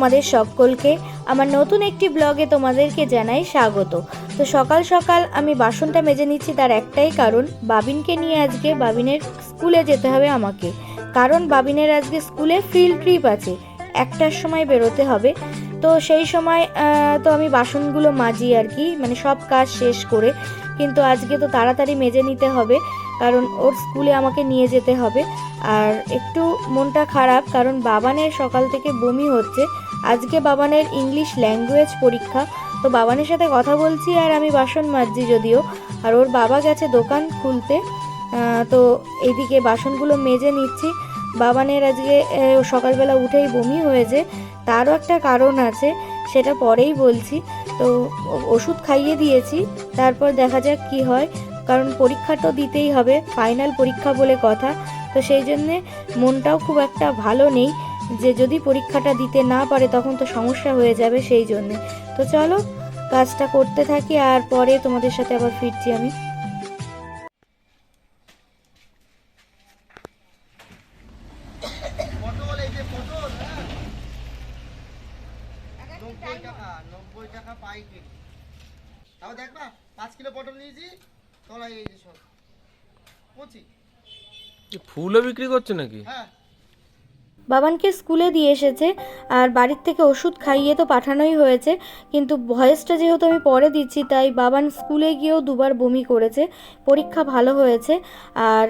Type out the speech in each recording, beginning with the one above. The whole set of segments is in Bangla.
তোমাদের সকলকে আমার নতুন একটি ব্লগে তোমাদেরকে জানাই স্বাগত। তো সকাল সকাল আমি বাসনটা মেজে নিচ্ছি তার একটাই কারণ, বাবিনকে নিয়ে আজকে বাবিনের স্কুলে যেতে হবে আমাকে। কারণ বাবিনের আজকে স্কুলে ফিল্ড ট্রিপ আছে, একটার সময় বেরোতে হবে। তো সেই সময় তো আমি বাসনগুলো মাজি আর কি মানে সব কাজ শেষ করে, কিন্তু আজকে তো তাড়াতাড়ি মেজে নিতে হবে, কারণ ওর স্কুলে আমাকে নিয়ে যেতে হবে। আর একটু মনটা খারাপ, কারণ বাবানের সকাল থেকে বমি হচ্ছে আজকে বাবানের ইংলিশ ল্যাঙ্গুয়েজ পরীক্ষা। তো বাবানের সাথে কথা বলছি আর আমি বাসন মাজছি যদিও। আর ওর বাবা গেছে দোকান খুলতে। তো এইদিকে বাসনগুলো মেজে নিচ্ছি। বাবানের আজকে সকালবেলা উঠেই বমি হয়েছে। তারও একটা কারণ আছে, সেটা পরেই বলছি। তো ওষুধ খাইয়ে দিয়েছি, তারপর দেখা যাক কি হয়। কারণ পরীক্ষা তো দিতেই হবে ফাইনাল পরীক্ষা বলে কথা। তো সেই জন্যে মনটাও খুব একটা ভালো নেই। যে যদি পরীক্ষাটা দিতে না পারে তখন তো সমস্যা হয়ে যাবে সেই জন্যে। তো চলো কাজটা করতে থাকি আর পরে তোমাদের সাথে আবার ফিরছি আমি। তাও দেখবা পাঁচ কিলো পটল নিয়েছি এই সব ফুলও বিক্রি করছে নাকি? হ্যাঁ। বাবানকে স্কুলে দিয়ে এসেছে আর বাড়ির থেকে ওষুধ খাইয়ে তো পাঠানোই হয়েছে। কিন্তু ভয়েসটা যেহেতু আমি পরে দিচ্ছি, তাই বাবান স্কুলে গিয়েও দুবার বমি করেছে। পরীক্ষা ভালো হয়েছে আর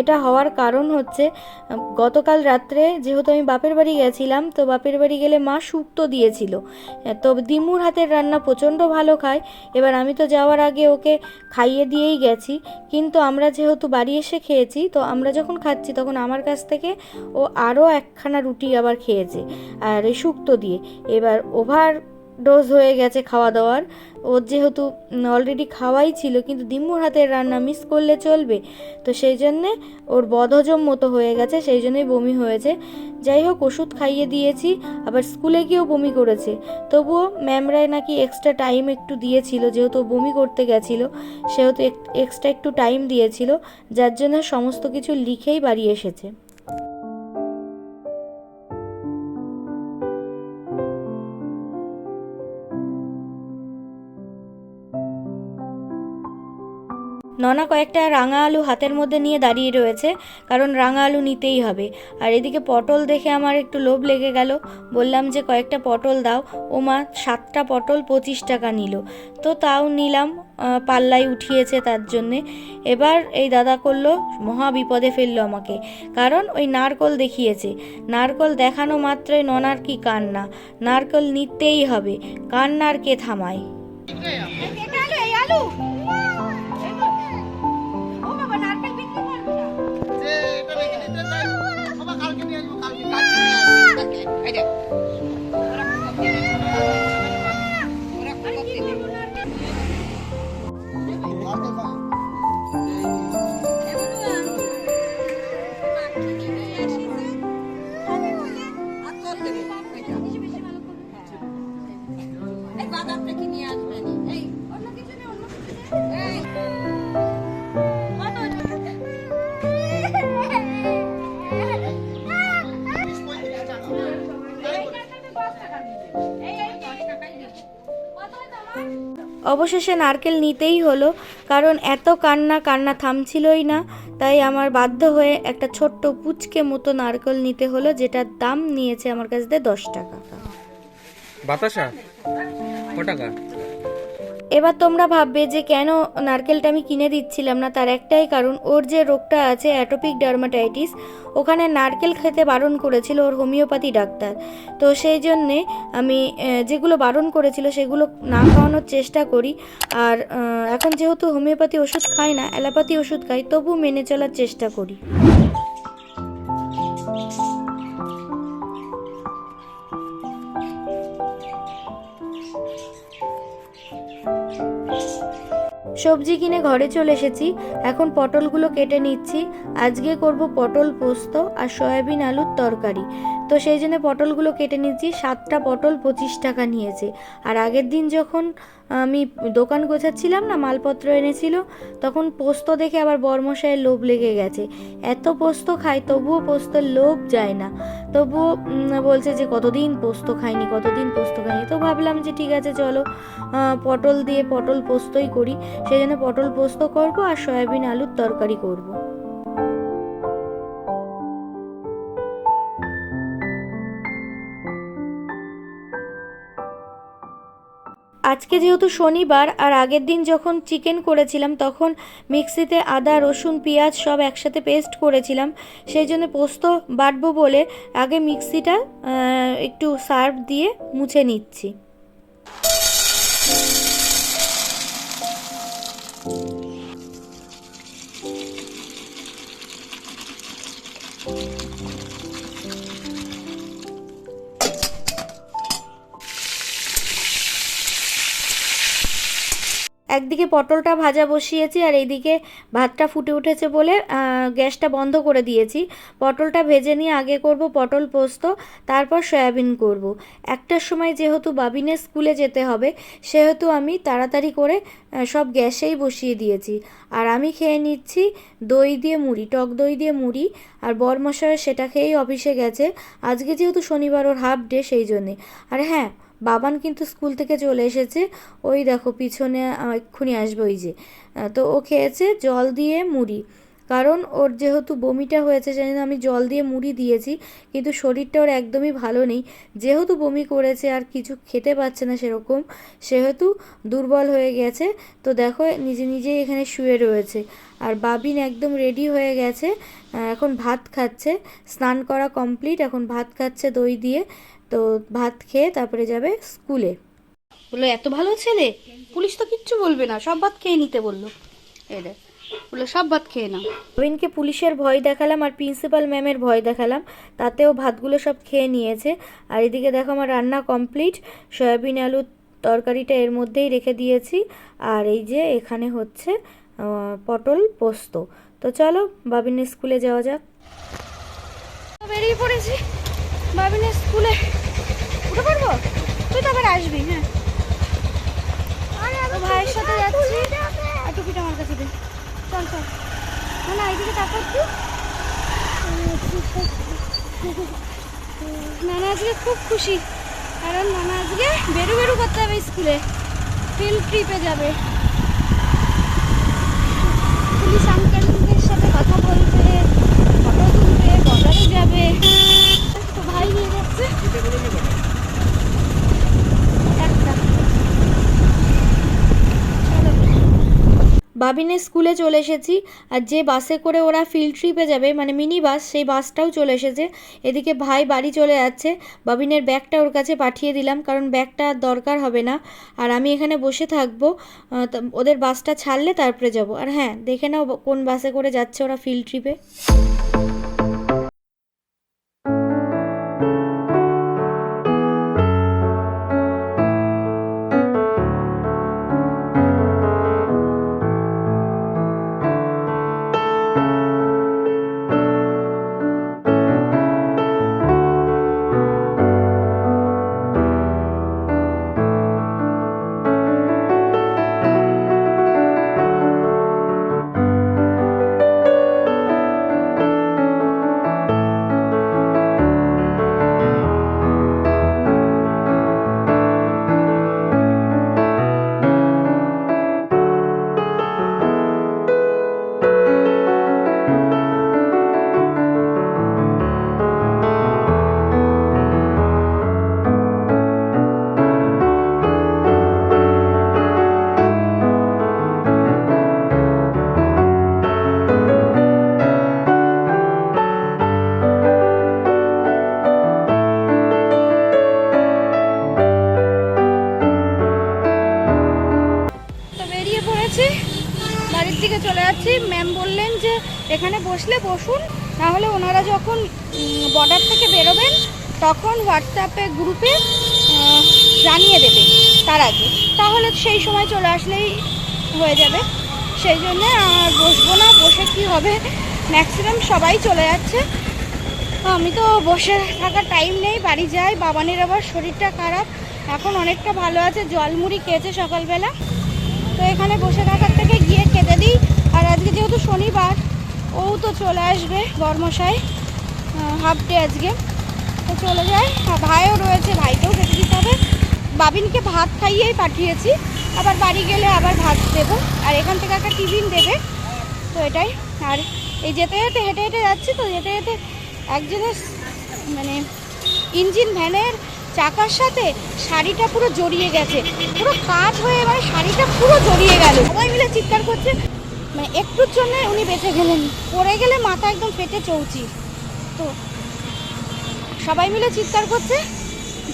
এটা হওয়ার কারণ হচ্ছে, গতকাল রাত্রে যেহেতু আমি বাপের বাড়ি গেছিলাম, তো বাপের বাড়ি গেলে মা শুক্তো দিয়েছিল। তো দিমুর হাতের রান্না প্রচণ্ড ভালো খায়। এবার আমি তো যাওয়ার আগে ওকে খাইয়ে দিয়েই গেছি। কিন্তু আমরা যেহেতু বাড়ি এসে খেয়েছি, তো আমরা যখন খাচ্ছি তখন আমার কাছ থেকে ও আরও একখানা রুটি আবার খেয়েছে, আর এই শুক্তো দিয়ে। এবার ওভার ডোজ হয়ে গেছে খাওয়া দাওয়ার ওর যেহেতু অলরেডি খাওয়াই ছিল, কিন্তু দিম্মুর হাতের রান্না মিস করলে চলবে। তো সেই জন্যে ওর বদহজম মতো হয়ে গেছে, সেই জন্যই বমি হয়েছে। যাই হোক, ওষুধ খাইয়ে দিয়েছি, আবার স্কুলে গিয়েও বমি করেছে। তবুও ম্যামরাই নাকি এক্সট্রা টাইম একটু দিয়েছিল, যেহেতু বমি করতে গেছিল, সেহেতু এক্সট্রা একটু টাইম দিয়েছিল, যার জন্য সমস্ত কিছু লিখেই বাড়ি এসেছে। ননা কয়েকটা রাঙা আলু হাতের মধ্যে নিয়ে দাঁড়িয়ে রয়েছে কারণ রাঙা আলু নিতেই হবে। আর এদিকে পটল দেখে আমার একটু লোভ লেগে গেল। বললাম যে কয়েকটা পটল দাও। ও মা সাতটা পটল পঁচিশ টাকা নিল। তো তাও নিলাম আহ, পাল্লায় উঠিয়েছে তার জন্যে। এবার এই দাদা করল মহা বিপদে ফেলল আমাকে। কারণ ওই নারকল দেখিয়েছে। নারকল দেখানো মাত্রই ননার কি কান্না। নারকল নিতেই হবে। কান্নার কে থামায়? কালকে নিয়ে অবশেষে নারকেল নিতেই হলো, কারণ এত কান্না কান্না থামছিলই না। তাই আমার বাধ্য হয়ে একটা ছোট্ট পুচকে মতো নারকেল নিতে হলো, যেটার দাম নিয়েছে আমার কাছ দিয়ে দশ টাকা। বাতাসা? ক টাকা? এবার তোমরা ভাববে যে কেন নারকেলটা আমি কিনে দিচ্ছিলাম না, তার একটাই কারণ, ওর যে রোগটা আছে, অ্যাটোপিক ডার্মাটাইটিস, ওখানে নারকেল খেতে বারণ করেছিল ওর হোমিওপ্যাথি ডাক্তার। তো সেই জন্যে আমি যেগুলো বারণ করেছিল সেগুলো না খাওয়ানোর চেষ্টা করি। আর এখন যেহেতু হোমিওপ্যাথি ওষুধ খাই না, অ্যালোপ্যাথি ওষুধ খাই তবু মেনে চলার চেষ্টা করি। সবজি কিনে ঘরে চলে এসেছি। এখন পটলগুলো কেটে নিচ্ছি। আজকে করব পটল পোস্ত আর সয়াবিন আলুর তরকারি। তো সেই জন্য পটলগুলো কেটে নিচ্ছি সাতটা পটল পঁচিশ টাকা নিয়েছে। আর আগের দিন যখন আমি দোকান গোছাচ্ছিলাম না, মালপত্র এনেছিল, তখন পোস্ত দেখে আবার বরমশাইয়ের লোভ লেগে গেছে। এত পোস্ত খাই, তবুও পোস্তর লোভ যায় না। তবুও বলছে যে কতদিন পোস্ত খাইনি, কতদিন পোস্ত খাইনি। তো ভাবলাম যে ঠিক আছে, চলো পটল দিয়ে পটল পোস্তই করি। সেই জন্য পটল পোস্ত করব আর সয়াবিন আলুর তরকারি করব। আজকে যেহেতু শনিবার আর আগের দিন যখন চিকেন করেছিলাম, তখন মিক্সিতে আদা, রসুন, পেঁয়াজ সব একসাথে পেস্ট করেছিলাম। সেই জন্য পোস্ত বাটবো বলে আগে মিক্সিটা একটু সার্ফ দিয়ে মুছে নিচ্ছি। একদিকে পটলটা ভাজা বসিয়েছি আর এইদিকে ভাতটা ফুটে উঠেছে বলে গ্যাসটা বন্ধ করে দিয়েছি। পটলটা ভেজে নিয়ে আগে করব পটল পোস্ত, তারপর সয়াবিন করব। একটার সময় যেহেতু বাবিনের স্কুলে যেতে হবে, সেহেতু আমি তাড়াতাড়ি করে সব গ্যাসেই বসিয়ে দিয়েছি। আর আমি খেয়ে নিচ্ছি দই দিয়ে মুড়ি, টক দই দিয়ে মুড়ি, আর বরমশাই সেটা খেয়েই অফিসে গেছে। আজকে যেহেতু শনিবার ওর হাফ ডে, সেই জন্যে। আর হ্যাঁ বাবান কিন্তু স্কুল থেকে চলে এসেছে। ওই দেখো, পিছনে এক্ষুনি আসবে ওই যে। তো ও খেয়েছে জল দিয়ে মুড়ি। কারণ ওর যেহেতু বমিটা হয়েছে, সেই আমি জল দিয়ে মুড়ি দিয়েছি, কিন্তু শরীরটা ওর একদমই ভালো নেই। যেহেতু বমি করেছে আর কিছু খেতে পাচ্ছে না সেরকম, সেহেতু দুর্বল হয়ে গেছে। তো দেখো, নিজে নিজেই এখানে শুয়ে রয়েছে। আর বাবিন একদম রেডি হয়ে গেছে। এখন ভাত খাচ্ছে। স্নান করা কমপ্লিট এখন ভাত খাচ্ছে দই দিয়ে। তো ভাত খেয়ে তারপরে যাবে স্কুলে। বলল এত ভালো ছেলে? পুলিশ তো কিচ্ছু বলবে না সব ভাত খেয়ে নিতে বলল। এই দেখ বলল সব ভাত খেয়ে নাও। প্রবীণকে পুলিশের ভয় দেখালাম আর প্রিন্সিপাল ম্যামের ভয় দেখালাম। তাতেও ভাতগুলো সব খেয়ে নিয়েছে। আর এদিকে দেখো আমার রান্না কমপ্লিট। সয়াবিন আলুর তরকারিটা এর মধ্যেই রেখে দিয়েছি। আর এই যে এখানে হচ্ছে পটল পোস্ত। তো চলো বাবিনের স্কুলে যাওয়া যাক। তো বেরিয়ে পড়েছি। বাবিনের স্কুলে। উঠে পড়ব? তুই তো আবার আসবি হ্যাঁ। তো ভাইয়ের সাথে যাচ্ছি। আর টুপিটা আমার কাছে দে। চল চল। না না এইদিকে তাকাও নানা আজকে খুব খুশি। কারণ নানা আজকে বেরু বেরু করতে হবে স্কুলে। ফিল্ড ট্রিপে যাবে। পুলিশ আঙ্কেলদের সাথে কথা বলবে ফটো তুলবে বাজারে যাবে। বাবিনের স্কুলে চলে এসেছি আর যে বাসে করে ওরা ফিল্ড ট্রিপে যাবে মানে মিনি বাস সেই বাসটাও চলে এসেছে। এদিকে ভাই বাড়ি চলে যাচ্ছে। বাবিনের ব্যাগটা ওর কাছে পাঠিয়ে দিলাম কারণ ব্যাগটা দরকার হবে না। আর আমি এখানে বসে থাকব। ওদের বাসটা ছাড়লে তারপরে যাব। আর হ্যাঁ দেখে নাও কোন বাসে করে যাচ্ছে ওরা ফিল্ড ট্রিপে বসুন তাহলে ওনারা যখন বর্ডার থেকে বেরোবেন, তখন হোয়াটসঅ্যাপে গ্রুপে জানিয়ে দেবে তার আগে। তাহলে সেই সময় চলে আসলেই হয়ে যাবে। সেই জন্যে আর বসবো না, বসে কি হবে? ম্যাক্সিমাম সবাই চলে যাচ্ছে। আমি তো বসে থাকার টাইম নেই, বাড়ি যাই, বাবানের আবার শরীরটা খারাপ। এখন অনেকটা ভালো আছে, জল মুড়ি খেয়েছে সকালবেলা। তো এখানে বসে থাকার থেকে গিয়ে খেতে দিই। আর আজকে যেহেতু শনিবার ও তো চলে আসবে, বর্মশাই। হাফ ডে আজকে। তো চলে যায়। আর ভাইও রয়েছে, ভাইকেও খেতে দিতে হবে। বাবিনকে ভাত খাইয়েই পাঠিয়েছি। আবার বাড়ি গেলে আবার ভাত দেবো। আর এখান থেকে একটা টিফিন দেবে। তো এটাই। আর এই যেতে যেতে, হেঁটে হেঁটে যাচ্ছি তো, যেতে যেতে একজনের মানে ইঞ্জিন ভ্যানের চাকার সাথে শাড়িটা পুরো জড়িয়ে গেছে। পুরো কাজ হয়ে মানে শাড়িটা পুরো জড়িয়ে গেল। সবাই মিলে চিৎকার করছে মানে একটুর জন্য উনি বেঁচে গেলেন। পড়ে গেলে মাথা একদম ফেটে চৌচি। তো সবাই মিলে চিৎকার করছে,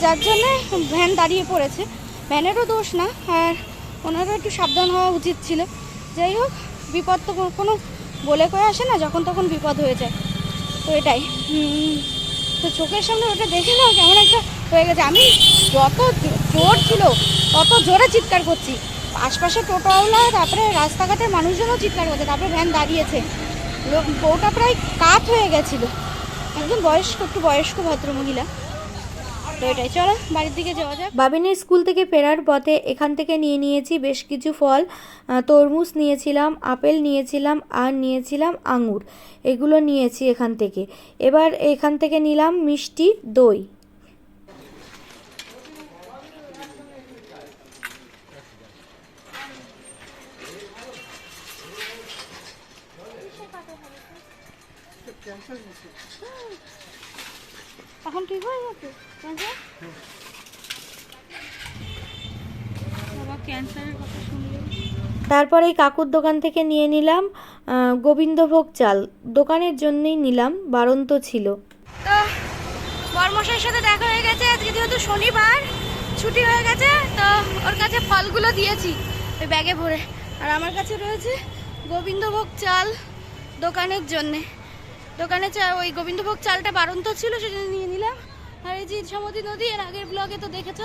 যার জন্যে ভ্যান দাঁড়িয়ে পড়েছে। ভ্যানেরও দোষ না, আর ওনারও একটু সাবধান হওয়া উচিত ছিল। যাই হোক, বিপদ তো কোনো বলে কয়ে আসে না, যখন তখন বিপদ হয়ে যায়। তো এটাই। তো চোখের সামনে ওটা দেখে না কেমন একটা হয়ে গেছে। আমি যত জোর ছিল, তত জোরে চিৎকার করছি। আশপাশে টোটোওয়ালা তারপরে রাস্তাঘাটের মানুষজনও চিৎকার করছে, তারপরে ভ্যান দাঁড়িয়েছে। লোক বউটা প্রায় কাত হয়ে গেছিল। একদম বয়স্ক, একটু বয়স্ক ভদ্রমহিলা তো এটাই, চলো বাড়ির দিকে যাওয়া যাক। বাবিনের স্কুল থেকে ফেরার পথে এখান থেকে নিয়ে নিয়েছি বেশ কিছু ফল। তরমুজ নিয়েছিলাম, আপেল নিয়েছিলাম, আর নিয়েছিলাম আঙুর। এগুলো নিয়েছি এখান থেকে। এবার এখান থেকে নিলাম মিষ্টি দই। এখন ঠিক হয়ে গেছে? তারপর এই কাকুর দোকান থেকে নিয়ে নিলাম গোবিন্দভোগ চাল। দোকানের জন্যই নিলাম বারন্ত ছিল। তো বর্মশাইয়ের সাথে দেখা হয়ে গেছে। আজকে যেহেতু শনিবার ছুটি হয়ে গেছে তো ওর কাছে ফলগুলো দিয়েছি ওই ব্যাগে ভরে। আর আমার কাছে রয়েছে গোবিন্দভোগ চাল দোকানের জন্যে। দোকানে চা, ওই গোবিন্দভোগ চালটা বারন্ত ছিল সেটা নিয়ে নিলাম। আর এই যে সমতি নদী, এর আগের ব্লগে তো দেখেছ?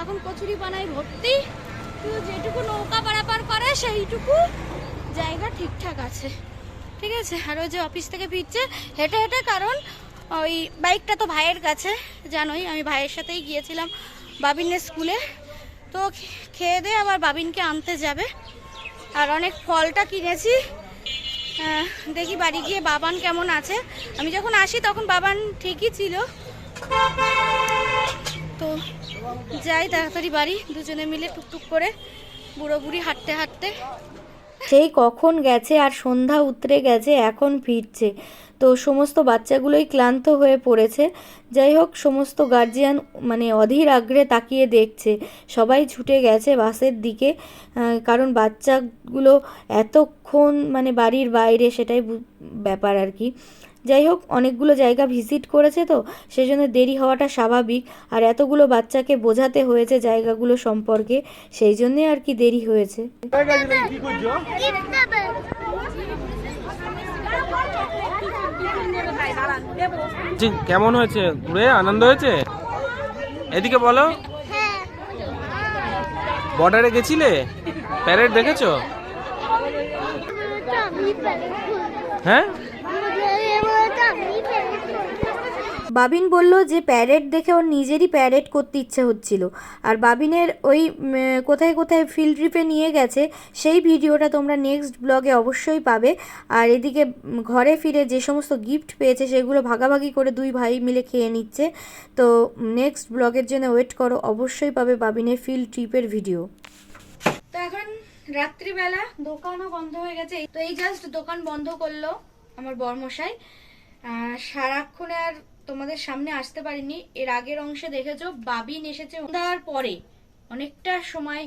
এখন কচুরি পানায় ভর্তি। শুধু যেটুকু নৌকা পারাপার করে, সেইটুকু জায়গা ঠিকঠাক আছে। ঠিক আছে? আর ওই যে অফিস থেকে ফিরছে, হেঁটে হেঁটে, কারণ ওই বাইকটা তো ভাইয়ের কাছে, জানোই, আমি ভাইয়ের সাথেই গিয়েছিলাম বাবিনের স্কুলে তো খেয়ে দিয়ে আবার বাবিনকে আনতে যাবে। আর অনেক ফলটা কিনেছি। দেখি বাড়ি গিয়ে বাবান কেমন আছে। আমি যখন আসি তখন বাবান ঠিকই ছিল। তো যাই তাড়াতাড়ি বাড়ি, দুজনে মিলে টুকটুক করে বুড়ো বুড়ি হাঁটতে হাঁটতে। সেই কখন গেছে আর সন্ধ্যা উতরে গেছে, এখন ফিরছে। তো সমস্ত বাচ্চাগুলোই ক্লান্ত হয়ে পড়েছে। যাই হোক, সমস্ত গার্জিয়ান মানে অধীর আগ্রে তাকিয়ে দেখছে। সবাই ছুটে গেছে বাসের দিকে কারণ বাচ্চাগুলো এতক্ষণ মানে বাড়ির বাইরে, সেটাই ব্যাপার আর কি। যাই হোক, অনেকগুলো জায়গা ভিজিট করেছে তো সেই জন্য দেরি হওয়াটা স্বাভাবিক। আর এতগুলো বাচ্চাকে বোঝাতে হয়েছে জায়গাগুলো সম্পর্কে, সেই জন্যে আর কি দেরি হয়েছে। কেমন হয়েছে? ঘুরে আনন্দ হয়েছে? এদিকে বলো। বর্ডারে গেছিলে? প্যারেড দেখেছ? হ্যাঁ? বাবিন বলল যে প্যারেড দেখে ওর নিজেরই প্যারেড করতে ইচ্ছে হচ্ছিল। আর বাবিনের ওই কোথায় কোথায় ফিল্ড ট্রিপে নিয়ে গেছে, সেই ভিডিওটা তোমরা নেক্সট ব্লগে অবশ্যই পাবে। আর এদিকে ঘরে ফিরে যে সমস্ত গিফট পেয়েছে, সেগুলো ভাগাভাগি করে দুই ভাই মিলে খেয়ে নিচ্ছে। তো নেক্সট ব্লগের জন্য ওয়েট করো, অবশ্যই পাবে বাবিনের ফিল্ড ট্রিপের ভিডিও তো এখন রাত্রিবেলা দোকানও বন্ধ হয়ে গেছে। তো, এই জাস্ট দোকান বন্ধ করল আমার বর্মশাই। সারাক্ষণ আর তোমাদের সামনে আসতে পারিনি। এর আগের অংশে দেখেছ, বাবিন এসেছে সন্ধ্যার পরে। অনেকটা সময়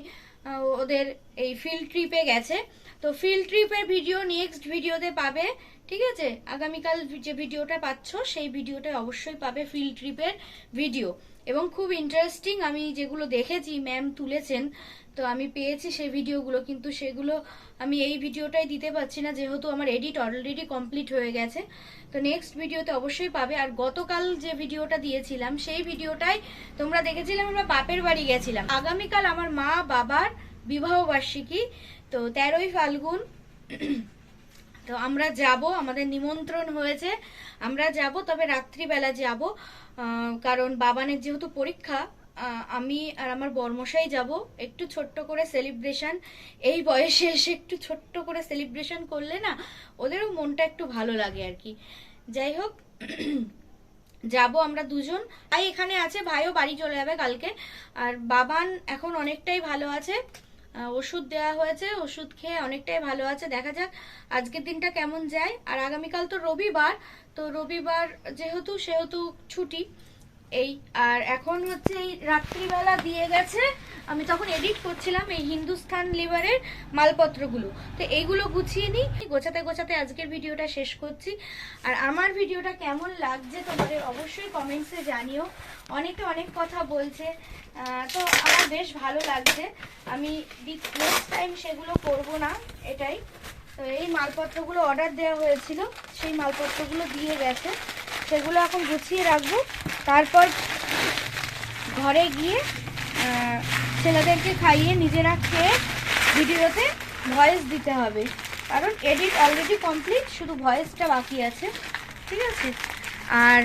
ওদের এই ফিল্ড ট্রিপে গেছে। তো ফিল্ড ট্রিপের ভিডিও নেক্সট ভিডিওতে পাবে, ঠিক আছে? আগামীকাল যে ভিডিওটা পাচ্ছ, সেই ভিডিওটা অবশ্যই পাবে ফিল্ড ট্রিপের ভিডিও এবং খুব ইন্টারেস্টিং আমি যেগুলো দেখেছি ম্যাম তুলেছেন তো আমি পেয়েছি সেই ভিডিওগুলো, কিন্তু সেগুলো আমি এই ভিডিওটাই দিতে পারছি না, যেহেতু আমার এডিট অলরেডি কমপ্লিট হয়ে গেছে। তো নেক্সট ভিডিওতে অবশ্যই পাবে। আর গতকাল যে ভিডিওটা দিয়েছিলাম, সেই ভিডিওটাই তোমরা দেখেছিলাম আমরা বাপের বাড়ি গেছিলাম। আগামীকাল আমার মা বাবার বিবাহ বার্ষিকী, তো তেরোই ফাল্গুন। তো আমরা যাব, আমাদের নিমন্ত্রণ হয়েছে, আমরা যাব, তবে রাত্রিবেলা যাব। কারণ বাবানের যেহেতু পরীক্ষা আমি আর আমার বর্মশাই যাব। একটু ছোট্ট করে সেলিব্রেশন এই বয়সে এসে একটু ছোট্ট করে সেলিব্রেশন করলে না, ওদেরও মনটা একটু ভালো লাগে আর কি। যাই হোক, যাব আমরা দুজন। ভাই এখানে আছে, ভাইও বাড়ি চলে যাবে কালকে। আর বাবান এখন অনেকটাই ভালো আছে। ওষুধ দেওয়া হয়েছে, ওষুধ খেয়ে অনেকটাই ভালো আছে। দেখা যাক আজকের দিনটা কেমন যায়। আর আগামীকাল তো রবিবার তো রবিবার যেহেতু সেহেতু ছুটি। এই, আর এখন হচ্ছে এই রাত্রিবেলা দিয়ে গেছে, আমি তখন এডিট করছিলাম এই হিন্দুস্থান লিভারের মালপত্রগুলো। তো এইগুলো গুছিয়ে নিই, গোছাতে গোছাতে আজকের ভিডিওটা শেষ করছি। আর আমার ভিডিওটা কেমন লাগছে তোমাদের অবশ্যই কমেন্টসে জানিও। অনেকে অনেক কথা বলছে তো আমার বেশ ভালো লাগছে। আমি নেক্সট টাইম সেগুলো করব না, এটাই। তো এই মালপত্রগুলো অর্ডার দেওয়া হয়েছিল, সেই মালপত্রগুলো দিয়ে গেছে। সেগুলো এখন গুছিয়ে রাখব। তারপর ঘরে গিয়ে ছেলেদেরকে খাইয়ে নিজেরা খেয়ে ভিডিওতে ভয়েস দিতে হবে। কারণ এডিট অলরেডি কমপ্লিট শুধু ভয়েসটা বাকি আছে। ঠিক আছে? আর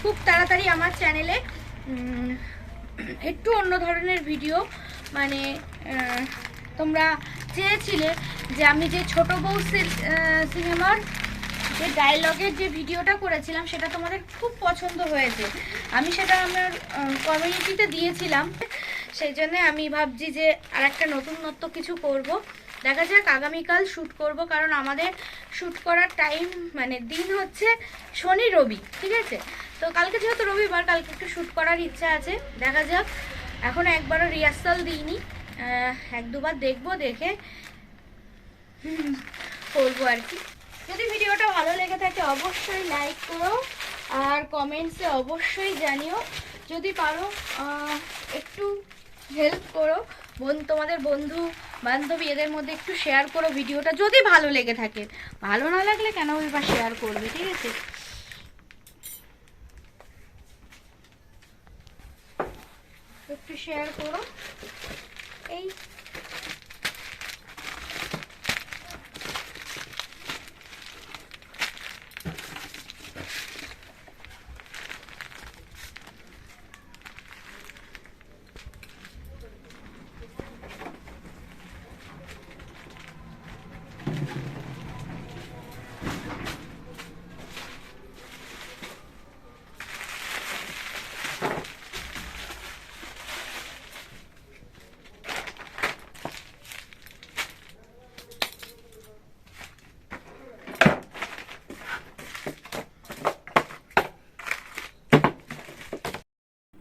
খুব তাড়াতাড়ি আমার চ্যানেলে একটু অন্য ধরনের ভিডিও মানে তোমরা চেয়েছিলে যে আমি যে ছোট বউ সিনেমার যে ডায়লগের যে ভিডিওটা করেছিলাম, সেটা তোমাদের খুব পছন্দ হয়েছে। আমি সেটা আমার কমিউনিটিতে দিয়েছিলাম। সেই জন্য আমি ভাবছি যে আর একটা নতুনত্ব কিছু করব। দেখা যাক, আগামীকাল শ্যুট করব, কারণ আমাদের শ্যুট করার টাইম মানে দিন হচ্ছে শনি, রবি, ঠিক আছে? তো কালকে যেহেতু রবিবার, কালকে একটু শ্যুট করার ইচ্ছা আছে। দেখা যাক, এখন একবারও রিহার্সাল দিইনি। এক দুবার দেখব, দেখে করব আর কি। যদি ভিডিওটা ভালো লেগে থাকে, অবশ্যই লাইক করো আর কমেন্টসে অবশ্যই জানিও। যদি পারো একটু হেল্প করো। বোন, তোমাদের বন্ধু বান্ধবী এদের মধ্যে একটু শেয়ার করো ভিডিওটা, যদি ভালো লেগে থাকে। ভালো না লাগলে কেন বা শেয়ার করবে, ঠিক আছে? একটু শেয়ার করো। এই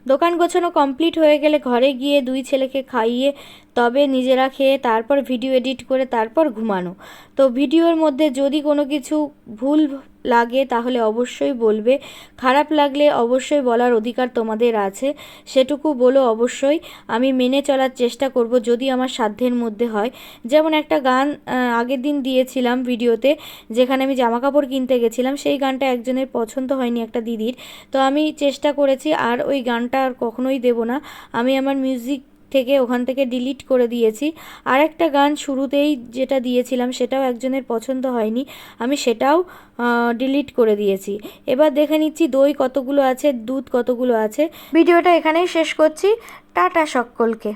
দোকান গোছানো কমপ্লিট হয়ে গেলে ঘরে গিয়ে দুই ছেলেকে খাইয়ে তবে নিজেরা খেয়ে তারপর ভিডিও এডিট করে তারপর ঘুমানো। তো ভিডিওর মধ্যে যদি কোনো কিছু ভুল লাগে, তাহলে অবশ্যই বলবে। খারাপ লাগলে অবশ্যই বলার অধিকার তোমাদের আছে। সেটুকু বলো অবশ্যই। আমি মেনে চলার চেষ্টা করব যদি আমার সাধ্যের মধ্যে হয়। যেমন একটা গান আগের দিন দিয়েছিলাম ভিডিওতে, যেখানে আমি জামা কাপড় কিনতে গেছিলাম, সেই গানটা একজনের পছন্দ হয়নি একটা দিদির। তো আমি চেষ্টা করেছি, আর ওই গানটা আর কখনোই দেব না। আমি আমার মিউজিক থেকে ওখান থেকে ডিলিট করে দিয়েছি। আর একটা গান শুরুতেই যেটা দিয়েছিলাম সেটাও একজনের পছন্দ হয়নি, আমি সেটাও ডিলিট করে দিয়েছি। এবার দেখে নিচ্ছি দই কতগুলো আছে, দুধ কতগুলো আছে। ভিডিওটা এখানেই শেষ করছি। টাটা সকলকে।